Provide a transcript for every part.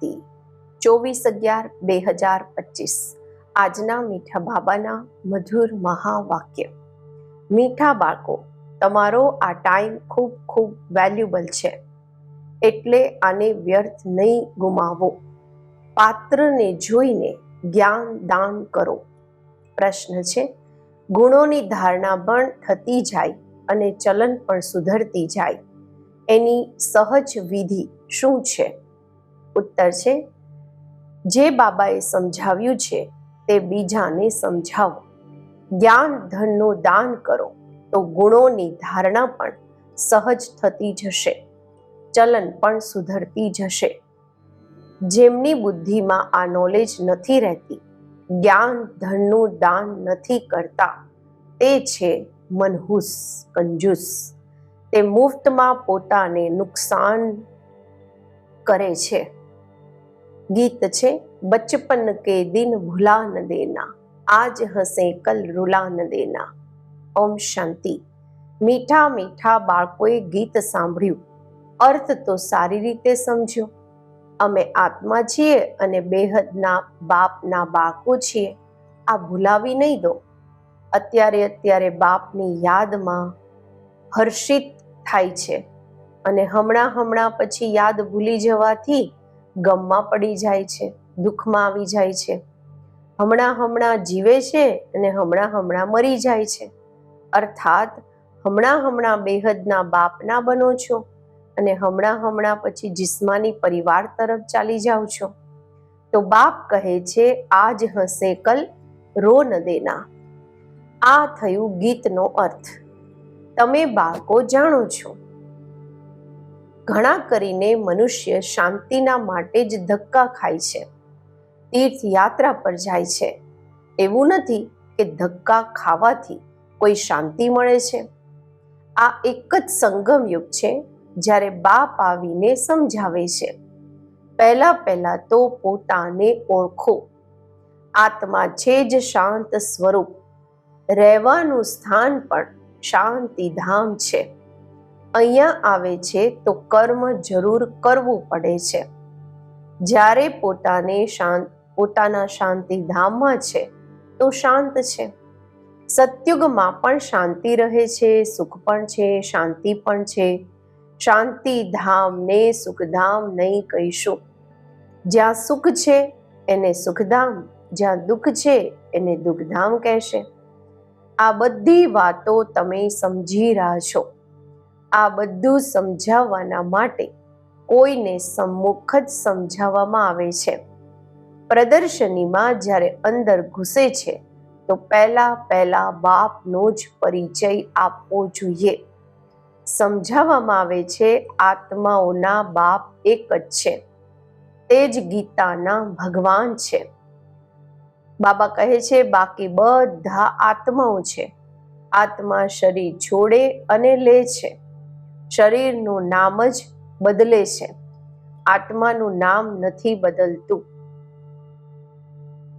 શાંતિ ચોવીસ અગિયાર, બે હજાર પચીસ. આજના મીઠા બાબાના મધુર મહાવાક્ય. મીઠા બાળકો, તમારો આ ટાઈમ ખૂબ ખૂબ વેલ્યુબલ છે. એટલે આને વ્યર્થ નહીં ગુમાવો. પાત્રને જોઈને જ્ઞાન દાન કરો. પ્રશ્ન છે, ગુણોની ધારણા પણ થતી જાય અને ચલન પણ સુધરતી જાય. એની સહજ વિધિ શું છે? ઉત્તર છે, જે બાબાએ સમજાવ્યું છે, તે બીજાને સમજાવો. જ્ઞાન ધનનું દાન કરો, તો ગુણોની ધારણા પણ સહજ થતી જશે, ચલન પણ સુધરતી જશે. જેમની બુદ્ધિમાં આ નોલેજ નથી રહેતી, જ્ઞાન ધનનું દાન નથી કરતા, તે છે મનહૂસ કંજૂસ. તે મુફ્તમાં પોતાને નુકસાન કરે છે. ગીત છે, બચપન કે દિન ભૂલા ન દેના, આજ હસે કલ રૂલા ન દેના. ઓમ શાંતિ. મીઠા મીઠા બાળકોએ ગીત સાંભળ્યું. અર્થ તો સારી રીતે સમજ્યો. અમે આત્મા છીએ અને બેહદના બાપના બાળકો છીએ. આ ભૂલાવી નહીં દો. અત્યારે અત્યારે બાપની યાદમાં હર્ષિત થાય છે. અને હમણાં હમણાં પછી યાદ ભૂલી જવાથી ગમમાં પડી જાય છે, દુઃખમાં આવી જાય છે. હમણાં હમણાં જીવે છે અને હમણાં હમણાં મરી જાય છે. અર્થાત, હમણાં હમણાં બેહદના બાપના બનો છો અને હમણાં હમણાં પછી જિસ્માની પરિવાર તરફ ચાલી જાઓ છો. તો બાપ કહે છે, આજ હસે કલ, રો ન દેના. આ થયું ગીતનો અર્થ. તમે બાળકો જાણો છો. ઘણા કરીને મનુષ્ય શાંતિના માટે જ ધક્કા ખાય છે. તીર્થયાત્રા પર જાય છે. એવું નથી કે ધક્કા ખાવાથી કોઈ શાંતિ મળે છે. આ એક જ સંગમ યુગ છે જ્યારે બાપ આવીને સમજાવે છે. પહેલા પહેલા તો પોતાને ઓળખો. આત્મા છે જ શાંત સ્વરૂપ. રહેવાનું સ્થાન પણ શાંતિધામ છે. અહીંયા આવે છે તો કર્મ જરૂર કરવું પડે છે. જ્યારે પોતાને શાંત, પોતાના શાંતિ ધામમાં છે, તો શાંત છે. સત્યુગમાં પણ શાંતિ રહે છે, સુખ પણ છે, શાંતિ પણ છે. શાંતિ ધામને સુખધામ નહીં કહીશું. જ્યાં સુખ છે, એને સુખધામ, જ્યાં દુઃખ છે, એને દુઃખધામ કહેશે. આ બધી વાતો તમે સમજી રહ્યા છો. આ બધું સમજાવવાના માટે કોઈને સમ્મુખ જ સમજાવવામાં આવે છે. પ્રદર્શનીમાં જ્યારે અંદર ઘૂસે છે, તો પહેલા પહેલા બાપનો જ પરિચય આપવો જોઈએ. સમજાવવામાં આવે છે, આત્માઓના બાપ એક જ છે. તે જ ગીતાના ભગવાન છે. બાબા કહે છે, બાકી બધા આત્માઓ છે. આત્મા શરીર છોડે અને લે છે. શરીરનું નામ જ બદલે છે. આત્માનું નામ નથી બદલતું.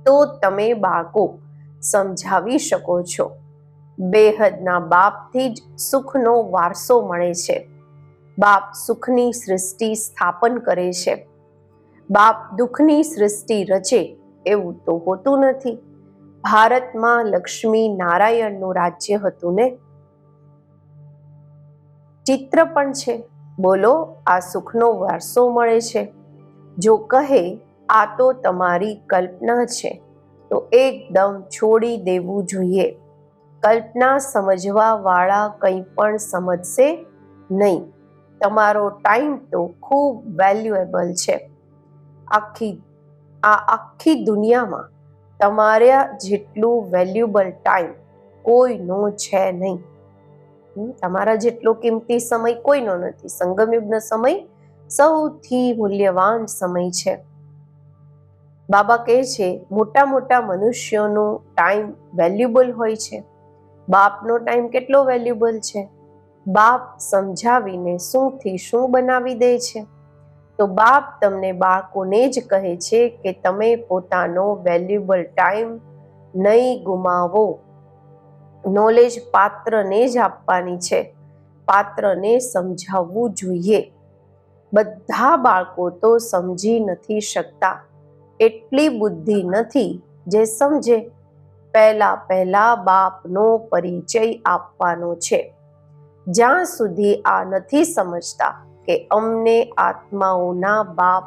તો તમે બાળકો, સમજાવી શકો છો. બેહદના બાપથી જ સુખનો વારસો મળે છે. બાપ સુખની સૃષ્ટિ સ્થાપન કરે છે. બાપ દુઃખની સૃષ્ટિ રચે એવું તો હોતું નથી. ભારતમાં લક્ષ્મી નારાયણનું રાજ્ય હતું ને? ચિત્ર પણ છે. બોલો, આ સુખનો વારસો મળે છે. જો કહે, આ તો તમારી કલ્પના છે. તો એકદમ છોડી દેવું જોઈએ. કલ્પના સમજવા વાળા કંઈ પણ સમજશે નહીં. તમારો ટાઈમ તો ખૂબ વેલ્યુએબલ છે. આખી, આ આખી દુનિયામાં તમારા જેટલું વેલ્યુબલ ટાઈમ કોઈનો છે નહીં. તમારા જેટલો કિંમતી સમય કોઈનો નથી. સંગમયુગનો સમય સૌથી મૂલ્યવાન સમય છે. બાબા કહે છે, મોટા મોટા મનુષ્યોનો ટાઈમ વેલ્યુબલ હોય છે. બાપનો ટાઈમ કેટલો વેલ્યુબલ છે? બાપ સમજાવીને શુંથી શું બનાવી દે છે? તો બાપ તમને બાળકોને જ કહે છે કે તમે પોતાનો વેલ્યુબલ ટાઈમ નહીં ગુમાવો. નોલેજ પાત્રને જ આપવાની છે. પાત્રને સમજાવવું જોઈએ. બધા બાળકો તો સમજી નથી શકતા. એટલી બુદ્ધિ નથી જે સમજે. પહેલા પહેલા બાપનો પરિચય આપવાનો છે. જ્યાં સુધી આ નથી સમજતા કે અમને આત્માઓના બાપ,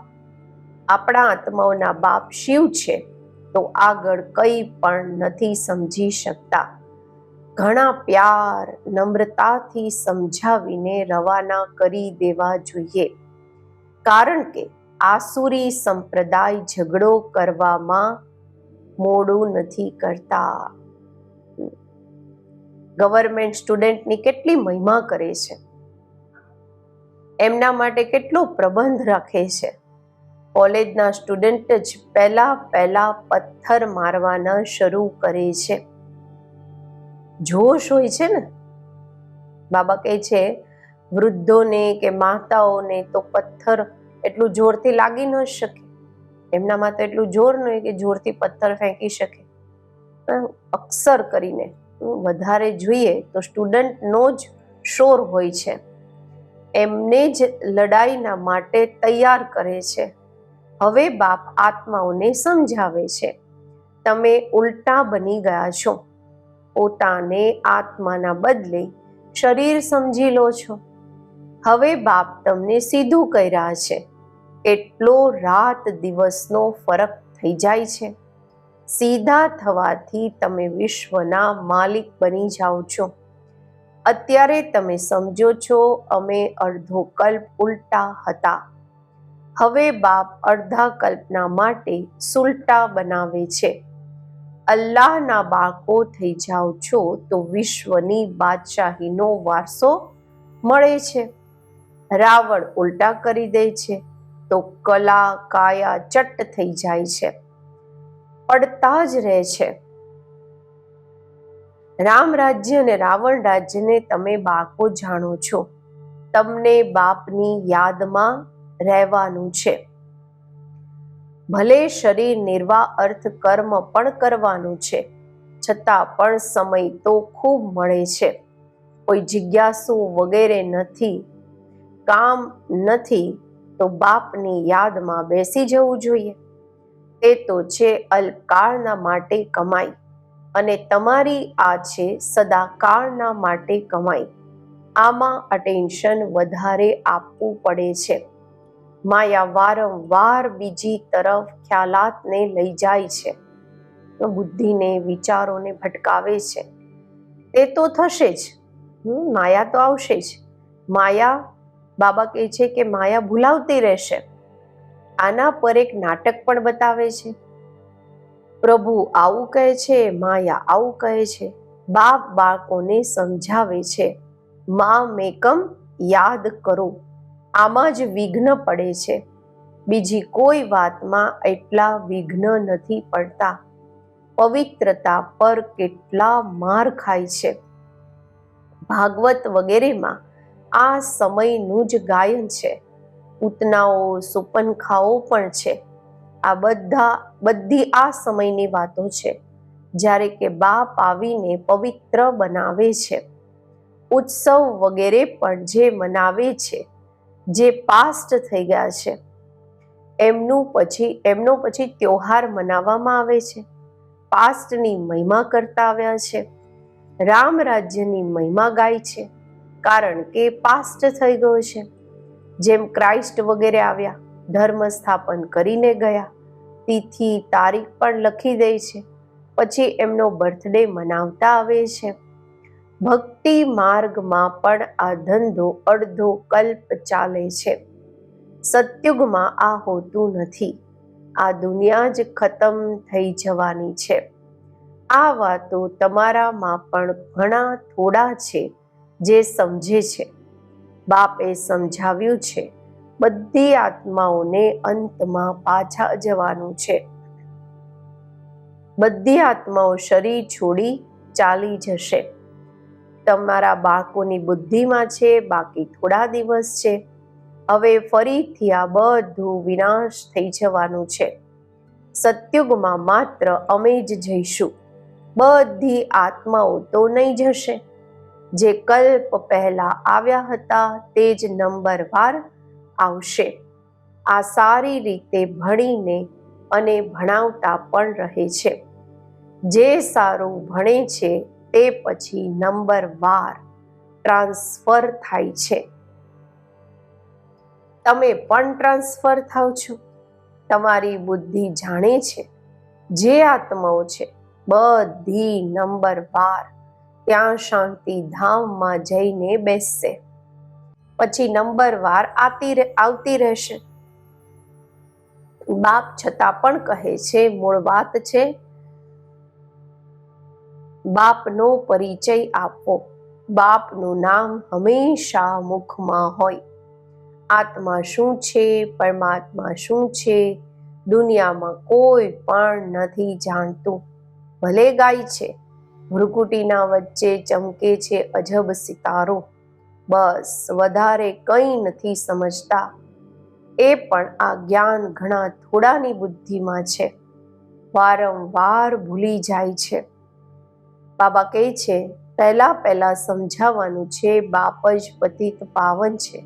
આપણા આત્માઓના બાપ શિવ છે, તો આગળ કંઈ પણ નથી સમજી શકતા. ઘણા પ્યાર નમ્રતાથી સમજાવીને રવાના કરી દેવા જોઈએ. કારણ કે આસુરી સંપ્રદાય ઝઘડો કરવામાં મોડું નથી કરતા. ગવર્મેન્ટ સ્ટુડન્ટની કેટલી મહિમા કરે છે? એમના માટે કેટલો પ્રબંધ રાખે છે? કોલેજના સ્ટુડન્ટ જ પહેલા પહેલા પથ્થર મારવાના શરૂ કરે છે. જોશ હોય છે ને? બાબા કહે છે, વૃદ્ધોને કે માતાઓને તો પથ્થર એટલું જોરથી લાગી ન શકે. એમનામાં તો એટલું જોર ન હોય કે જોરથી પથ્થર ફેંકી શકે. અક્ષર કરીને વધારે જોઈએ તો સ્ટુડન્ટનો જ શોર હોય છે. એમને જ લડાઈના માટે તૈયાર કરે છે. હવે બાપ આત્માઓને સમજાવે છે. તમે ઉલટા બની ગયા છો. પોતાને આત્માના બદલે શરીર સમજી લો છો. હવે બાપ તમને સીધું કહી રહ્યા છે, એટલો રાત દિવસનો ફરક થઈ જાય છે. સીધા થવાથી તમે વિશ્વના માલિક બની જાઓ છો. અત્યારે તમે સમજો છો, અમે અડધો કલ્પ ઉલટા હતા. હવે બાપ અડધા કલ્પના માટે સુલટા બનાવે છે. અલ્લાહના બાળકો થઈ જાઓ છો તો વિશ્વની બાદશાહીનો વારસો મળે છે. રાવણ ઉલટા કરી દે છે તો કલા કાયા ચટ થઈ જાય છે. પડતા જ રહે છે. રામ રાજ્ય અને રાવણ રાજ્યને તમે બાળકો જાણો છો. તમને બાપની યાદમાં રહેવાનું છે. ભલે શરીર નિર્વાહ અર્થ કર્મ પણ કરવાનું છે, છતાં પણ સમય તો ખૂબ મળે છે. કોઈ જિજ્ઞાસુ વગેરે નથી, કામ નથી, તો બાપની યાદમાં બેસી જવું જોઈએ. તે તો છે અલ્પકાળના માટે કમાઈ, અને તમારી આ છે સદાકાળના માટે કમાઈ. આમાં અટેન્શન વધારે આપવું પડે છે. માયા વારંવાર બીજી તરફ ખ્યાલાતને લઈ જાય છે. બુદ્ધિને, વિચારોને ભટકાવે છે. તે તો થશે જ. માયા તો આવશે જ. માયા, બાબા કહે છે કે માયા ભૂલાવતી રહેશે. આના પર એક નાટક પણ બતાવે છે. પ્રભુ આવું કહે છે, માયા આવું કહે છે. બાપ બાળકોને સમજાવે છે. મા મેકમ યાદ કરો. આમાં જ વિઘ્ન પડે છે. બીજી કોઈ વાતમાં એટલા વિઘ્ન નથી પડતા. પવિત્રતા પર કેટલા માર ખાય છે. ભાગવત વગેરેમાં આ સમયનું જ ગાયન છે. ઉતનાઓ, સુપનખાઓ પણ છે. આ બધા, બધી આ સમયની વાતો છે. જ્યારે કે બાપ આવીને પવિત્ર બનાવે છે. ઉત્સવ વગેરે પણ જે મનાવે છે જે પાસ્ટ થઈ ગયા છે, એમનું પછી, એમનો પછી ત્યોહાર મનાવવામાં આવે છે. પાસ્ટની મહિમા કરતા આવ્યા છે. રામ રાજ્યની મહિમા ગાય છે, કારણ કે પાસ્ટ થઈ ગયો છે. જેમ ક્રાઇસ્ટ વગેરે આવ્યા, ધર્મ સ્થાપન કરીને ગયા, તિથિ, તારીખ પણ લખી દે છે. પછી એમનો બર્થડે મનાવતા આવે છે. ભક્તિ માર્ગમાં પણ આ ધંધો અડધો કલ્પ ચાલે છે. સત્યુગમાં આ હોતું નથી. આ દુનિયા જ ખતમ થઈ જવાની છે. આ વાતો તમારામાં પણ ઘણા થોડા છે જે સમજે છે. બાપે સમજાવ્યું છે, બધી આત્માઓને અંતમાં પાછા જવાનું છે. બધી આત્માઓ શરીર છોડી ચાલી જશે. તમારા બાળકોની બુદ્ધિમાં છે, બાકી થોડા દિવસ છે. હવે ફરીથી આ બધું વિનાશ થઈ જવાનું છે. સત્યુગમાં માત્ર અમે જ જઈશું. બધી આત્માઓ તો નહીં જશે. જે કલ્પ પહેલા આવ્યા હતા તે જ નંબર વાર આવશે. આ સારી રીતે ભણીને અને ભણાવતા પણ રહે છે. જે સારું ભણે છે તે પછી નંબર વાર ટ્રાન્સફર થાય છે. તમે પણ ટ્રાન્સફર થાવ છો. તમારી બુદ્ધિ જાણે છે. જે આત્માઓ છે, બધી નંબર વાર ત્યાં શાંતિ ધામમાં જઈને બેસશે. પછી નંબર વાર આતી આવતી રહેશે. બાપ છતાં પણ કહે છે, મૂળ વાત છે બાપનો પરિચય આપવો. બાપનું નામ હંમેશા મુખમાં હોય. આત્મા શું છે? પરમાત્મા શું છે? દુનિયામાં કોઈ પણ નથી જાણતું. ભલે ગાય છે, ભ્રુકુટીના વચ્ચે ચમકે છે અજબ સિતારો. બસ વધારે કંઈ નથી સમજતા. એ પણ આ જ્ઞાન ઘણા થોડાની બુદ્ધિમાં છે. વારંવાર ભૂલી જાય છે. બાબા કહે છે, પહેલા પહેલા સમજાવવાનું છે, બાપ જ પતિત પાવન છે.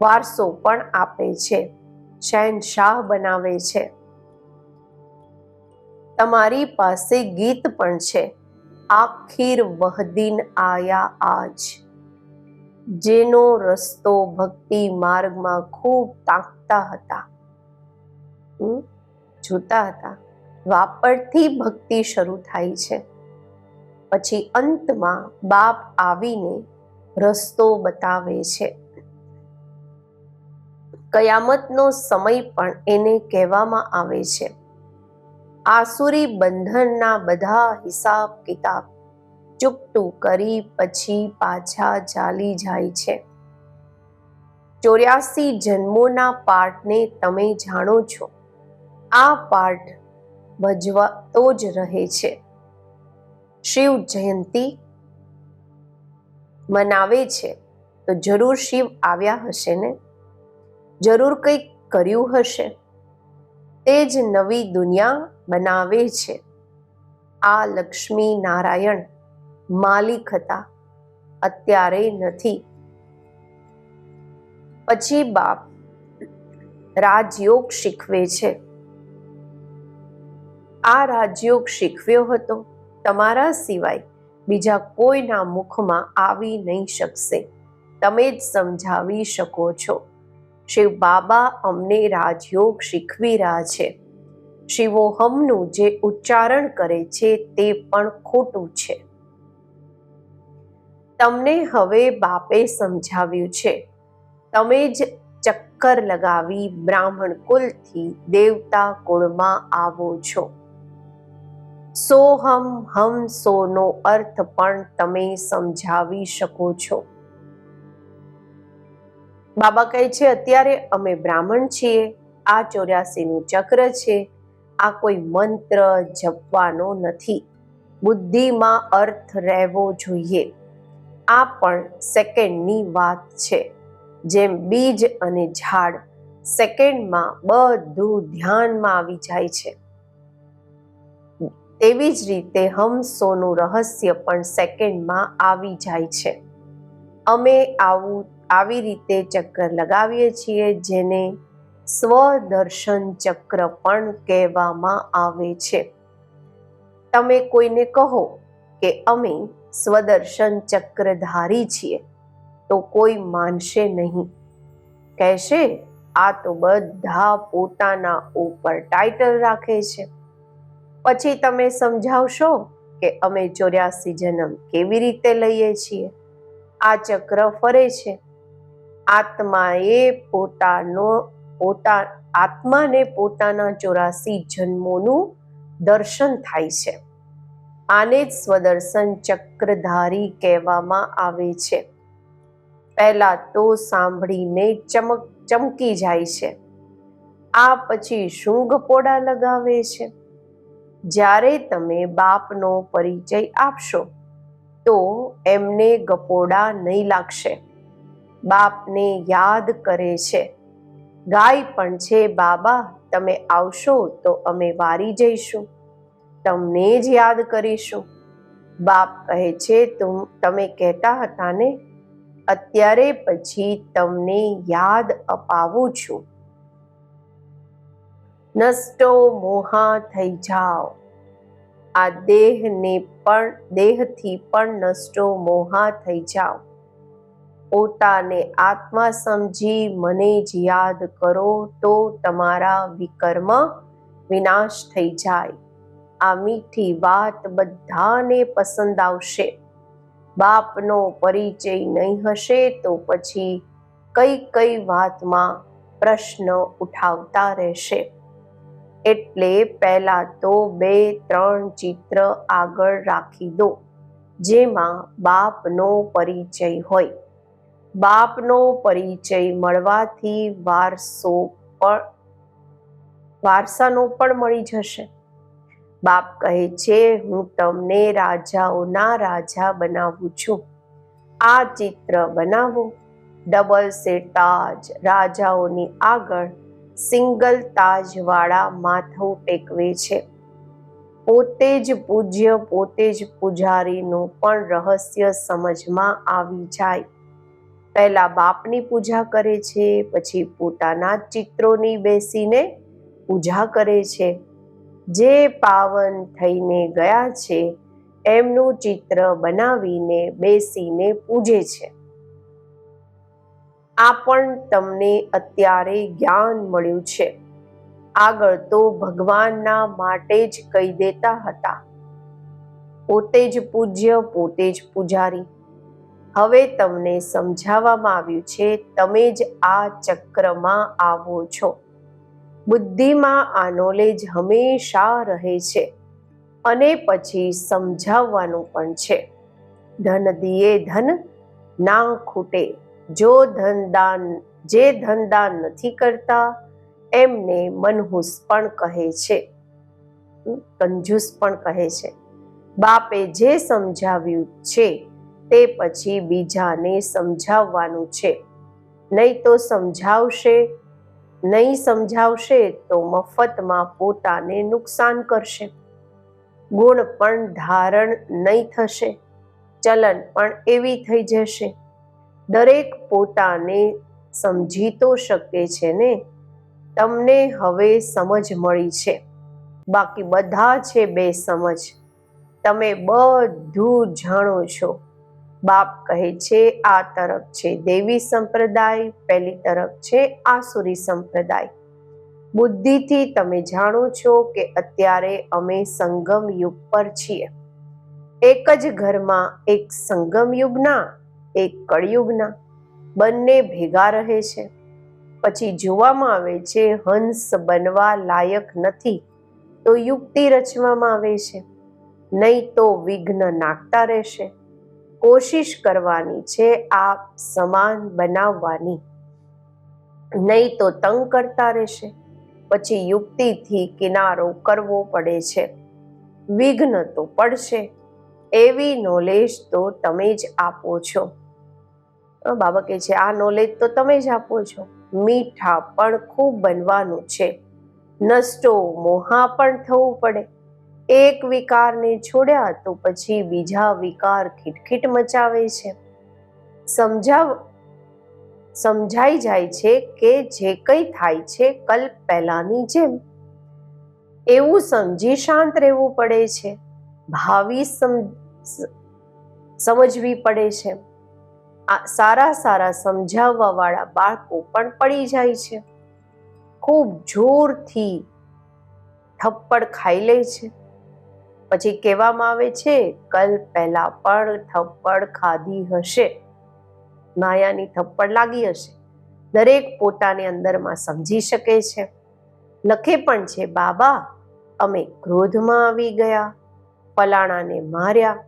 વારસો પણ આપે છે. શહેનશાહ બનાવે છે. તમારી પાસે ગીત પણ છે. આખીર વહદીન આયા આજ. જેનો રસ્તો ભક્તિ માર્ગમાં ખૂબ તાકતા હતા. જોતા હતા. વાપરથી ભક્તિ શરૂ થાય છે. પછી અંતમાં બાપ આવીને રસ્તો બતાવે છે. કયામતનો સમય પણ એને કહેવામાં આવે છે. આસુરી બંધનના બધા હિસાબ કિતાબ ચૂકટું કરી પછી પાછા ચાલી જાય છે. ચોર્યાસી જન્મોના પાઠને તમે જાણો છો. આ પાઠ ભજવાતો જ રહે છે. શિવ જયંતી મનાવે છે, તો જરૂર શિવ આવ્યા હશે ને? જરૂર કંઈક કર્યું હશે? તે જ નવી દુનિયા બનાવે છે. આ લક્ષ્મી નારાયણ માલિક હતા, અત્યારે નથી. પછી બાપ રાજયોગ શીખવે છે. આ રાજયોગ શીખવ્યો હતો. તમારા સિવાય બીજા કોઈના મુખમાં આવી નહીં શકશે. તમે જ સમજાવી શકો છો. શિવ બાબા અમને રાજયોગ શીખવી રહ્યા છે. શિવોહમનું જે ઉચ્ચારણ કરે છે તે પણ ખોટું છે. તમને હવે બાપે સમજાવ્યું છે. તમે જ ચક્કર લગાવી બ્રાહ્મણ કુલથી દેવતા કુળમાં આવો છો. સોહમ હમ સોનો અર્થ પણ તમે સમજાવી શકો છો. બાબા કહે છે, અત્યારે અમે બ્રાહ્મણ છીએ, આ ચોર્યાસીનું ચક્ર છે, આ કોઈ મંત્ર જપવાનો નથી. બુદ્ધિમાં અર્થ રહેવો જોઈએ. આ પણ સેકન્ડની વાત છે. જેમ બીજ અને ઝાડ સેકન્ડમાં બધું ધ્યાનમાં આવી જાય છે. તેવી જ રીતે હમસોનું રહસ્ય પણ સેકન્ડમાં આવી જાય છે. અમે આવું, આવી રીતે ચક્કર લગાવીએ છીએ જેને સ્વદર્શન ચક્ર પણ કહેવામાં આવે છે. તમે કોઈને કહો કે અમે સ્વદર્શન ચક્રધારી છીએ, તો કોઈ માનશે નહીં. કહેશે, આ તો બધા પોતાના ઉપર ટાઇટલ રાખે છે. પછી તમે સમજાવશો કે અમે ચોર્યાસી જન્મ કેવી રીતે લઈએ છીએ. આ ચક્ર ફરે છે. આત્માએ પોતાનો, પોતા, આત્માને પોતાના ચોરાસી જન્મોનું દર્શન થાય છે. આને જ સ્વદર્શન ચક્રધારી કહેવામાં આવે છે. પહેલા તો સાંભળીને ચમક, ચમકી જાય છે. આ પછી શું પોડા લગાવે છે. જ્યારે તમે બાપનો પરિચય આપશો, તો એમને ગપોડા નહીં લાગશે. બાપને યાદ કરે છે. ગાય પણ છે, બાબા, તમે આવશો તો અમે વારી જઈશું. તમને જ યાદ કરીશું. બાપ કહે છે, તું, તમે કહેતા હતા ને, અત્યારે પછી તમને યાદ અપાવું છું. નષ્ટો મોહા થઈ જાઓ. આ દેહને પણ, દેહથી પણ નષ્ટો મોહા થઈ જાઓ. પોતાને આત્મા સમજી મને જ યાદ કરો તો તમારા વિકર્મ વિનાશ થઈ જાય. આ મીઠી વાત બધાને પસંદ આવશે. બાપનો પરિચય નહીં હશે તો પછી કઈ કઈ વાતમાં પ્રશ્ન ઉઠાવતા રહેશે. એટલે પહેલા તો બે, ત્રણ ચિત્ર આગળ રાખી દો, જેમાં બાપનો પરિચય હોય. બાપનો પરિચય મળવાથી વારસો પણ, વારસાનો પણ મળી જશે. બાપ કહે છે, હું તમને રાજાઓના રાજા બનાવું છું. આ ચિત્ર બનાવો. ડબલ સે તાજ રાજાઓની આગળ સિંગલ તાજવાળા માથું ટેકવે છે. પોતે જ પૂજ્ય, પોતે જ પૂજારીનું પણ રહસ્ય સમજમાં આવી જાય. પહેલા બાપની પૂજા કરે છે, પછી પોતાના ચિત્રોની બેસીને પૂજા કરે છે. જે પાવન થઈને ગયા છે, એમનું ચિત્ર બનાવીને બેસીને પૂજે છે. આ પણ તમને અત્યારે જ્ઞાન મળ્યું છે. આગળ તો ભગવાનના માટે જ કહી દેતા હતા. પોતે જ પૂજ્ય, પોતે જ પૂજારી. હવે તમને સમજાવવામાં આવ્યું છે, તમે જ આ ચક્રમાં આવો છો. બુદ્ધિમાં આ નોલેજ હંમેશા રહે છે અને પછી સમજાવવાનું પણ છે. ધન દિયે ધન ના ખૂટે. જો ધનદાન, જે ધનદાન નથી કરતા, એમને મનહૂસ પણ કહે છે. કંજૂસ પણ કહે છે. બાપે જે સમજાવ્યું છે, તે પછી બીજાને સમજાવવાનું છે. નહીં તો સમજાવશે, નહીં સમજાવશે તો મફતમાં પોતાને નુકસાન કરશે. ગુણ પણ ધારણ નહીં થશે. ચલન પણ એવી થઈ જશે. દરેક પોતાને સમજી તો શકે છે ને? તમને હવે સમજ મળી છે. બાકી બધા છે બે સમજ. તમે બધું જાણો છો. બાપ કહે છે, આ તરફ છે દેવી સંપ્રદાય પહેલી તરફ છે આસુરી સંપ્રદાય. બુદ્ધિથી તમે જાણો છો કે અત્યારે અમે સંગમ યુગ પર છીએ. એક જ ઘરમાં એક સંગમ યુગના એક કળિયુગના બંને ભેગા રહે છે. પછી જોવામાં આવે છે, હંસ બનવા લાયક નથી, તો યુક્તિ રચવામાં આવે છે. નહીં તો વિઘ્ન નાખતા રહેશે. કોશિશ કરવાની છે આ સમાન બનાવવાની. નહીં તો તંગ કરતા રહેશે. પછી યુક્તિથી કિનારો કરવો પડે છે. વિઘ્ન તો પડશે. એવી નોલેજ તો તમે જ આપો છો. બાબા કહે છે, આ નોલેજ તો તમે જ આપો છો. મીઠા પણ ખૂબ બનવાનું છે. નષ્ટો મોહા પણ થવું પડે. એક વિકારને છોડ્યા તો પછી બીજા વિકાર ખીટખીટ મચાવે છે. સમજાવ, સમજાઈ જાય છે કે જે કંઈ થાય છે કલ્પ પહેલાની જેમ. એવું સમજી શાંત રહેવું પડે છે. ભાવિ સમજવી પડે છે. આ સારા સારા સમજાવવા વાળા બાળકો પણ પડી જાય છે. ખૂબ જોરથી થપ્પડ ખાઈ લે છે. પછી કહેવામાં આવે છે, કલ પહેલા પણ થપ્પડ ખાધી હશે. માયાની થપ્પડ લાગી હશે. દરેક પોતાની અંદરમાં સમજી શકે છે. લખે પણ છે, બાબા, અમે ક્રોધમાં આવી ગયા પલાણાને માર્યા.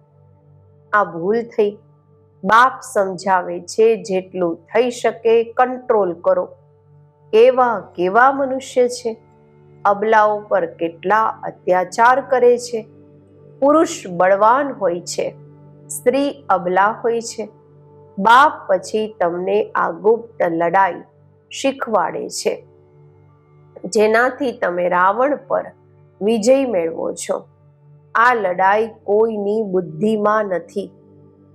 આ ભૂલ થઈ. બાપ સમજાવે છે જેટલું થઈ શકે કંટ્રોલ કરો. કેવા કેવા મનુષ્ય છે? અબલાઓ પર કેટલા અત્યાચાર કરે છે? પુરુષ બળવાન હોય છે, સ્ત્રી અબલા હોય છે. બાપ પછી તમને આ ગુપ્ત લડાઈ શીખવાડે છે. જેનાથી તમે રાવણ પર વિજય મેળવો છો. આ લડાઈ કોઈની બુદ્ધિમાં નથી.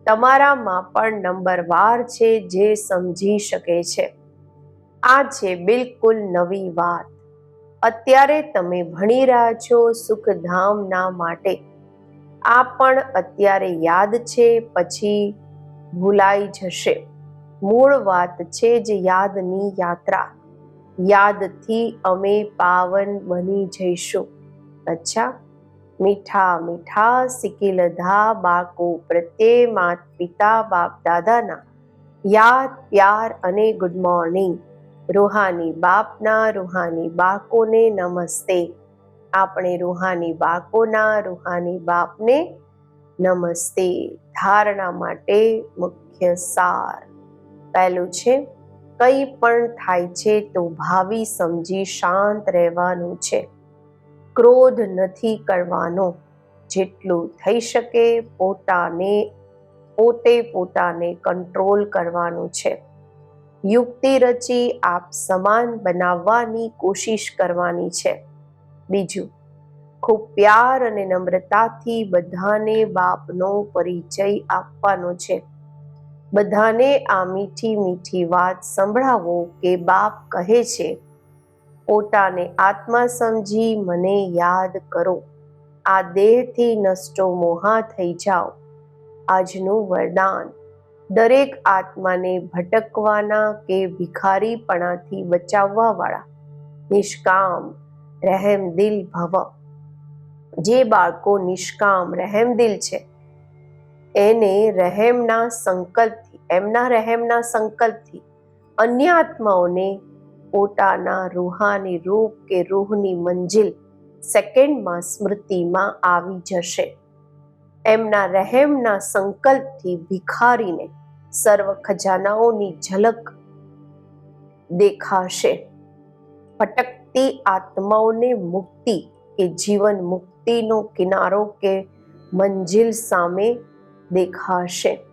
તમારામાં પણ નંબરવાર છે જે સમજી શકે છે. આ છે બિલકુલ નવી વાત. અત્યારે તમે ભણી રહ્યા છો સુખધામના માટે. આ પણ અત્યારે યાદ છે, પછી ભૂલાઈ જશે. મૂળ વાત છે જ યાદની યાત્રા. યાદથી અમે પાવન બની જઈશું. અચ્છા. મીઠા મીઠા સિકિલધા બાળકો પ્રત્યે માત પિતા બાપ દાદાના. યાદ, પ્યાર અને ગુડ મોર્નિંગ. રૂહાની બાપના, રૂહાની બાળકોને નમસ્તે. આપણે રૂહાની બાળકોના રૂહાની બાપને નમસ્તે. ધારણા માટે મુખ્ય સાર. પહેલું છે, કંઈ પણ થાય છે તો ભાવિ સમજી શાંત રહેવાનું છે. ક્રોધ નથી કરવાનો. જેટલું થઈ શકે પોતાને, પોતે પોતાને કંટ્રોલ કરવાનું છે. યુક્તિ રચી આપ સમાન બનાવવાની કોશિશ કરવાની છે. બીજું, ખૂબ પ્યાર અને નમ્રતાથી બધાને બાપનો પરિચય આપવાનો છે. બધાને આ મીઠી મીઠી વાત સંભળાવો કે બાપ કહે છે પોતાને આત્મા સમજી મને યાદ કરો. આ દેહથી નષ્ટો મોહા થઈ જાઓ. આજનું વરદાન. દરેક આત્માને ભટકવાના કે ભિખારીપણાથી બચાવવા વાળા નિષ્કામ રહેમદિલ ભવ. જે બાળકો નિષ્કામ રહેમદિલ છે, એને રહેમના સંકલ્પથી, એમના રહેમના સંકલ્પથી અન્ય આત્માઓને પોતાના રૂહાની રૂપ કે રૂહની મંજિલ સેકન્ડમાં સ્મૃતિમાં આવી જશે. એમના રહેમના સંકલ્પથી ભિખારીને સર્વ ખજાનાઓની ઝલક દેખાશે. ભટકતી આત્માઓને મુક્તિ કે જીવન મુક્તિનો કિનારો કે મંજિલ સામે દેખાશે.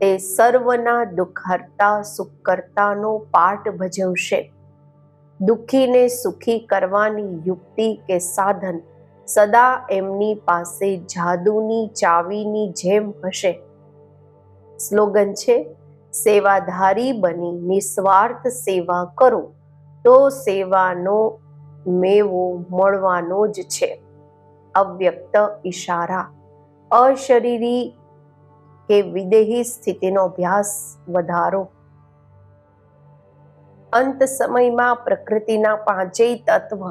તે સર્વના દુઃખહર્તા સુખકર્તાનો પાઠ ભજવશે. દુઃખીને સુખી કરવાની યુક્તિ કે સાધન સદા એમની પાસે જાદુની ચાવીની જેમ હશે. સ્લોગન છે, સેવાધારી બની, નિસ્વાર્થ સેવા કરો. તો સેવાનો મેવો મળવાનો જ છે. અવ્યક્ત ઈશારા. અશરીરી કે વિદેહી સ્થિતિનો અભ્યાસ વધારો. અંત સમયમાં પ્રકૃતિના પાંચેય તત્વ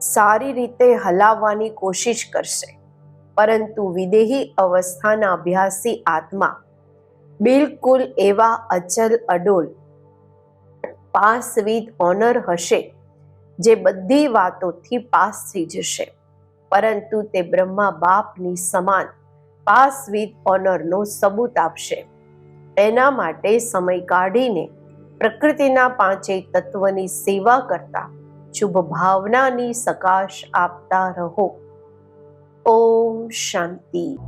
સારી રીતે હલાવવાની કોશિશ કરશે. પરંતુ વિદેહી અવસ્થાના અભ્યાસી આત્મા બિલકુલ એવા અચલ અડોલ પાસ વિથ ઓનર હશે જે બધી વાતોથી પાસ થઈ જશે. પરંતુ તે બ્રહ્મા બાપની સમાન પાસ વિથ ઓનરનો સબૂત આપશે. એના માટે સમય કાઢીને પ્રકૃતિના પાંચેય તત્વની સેવા કરતા શુભ ભાવનાની સકાશ આપતા રહો. ઓમ શાંતિ.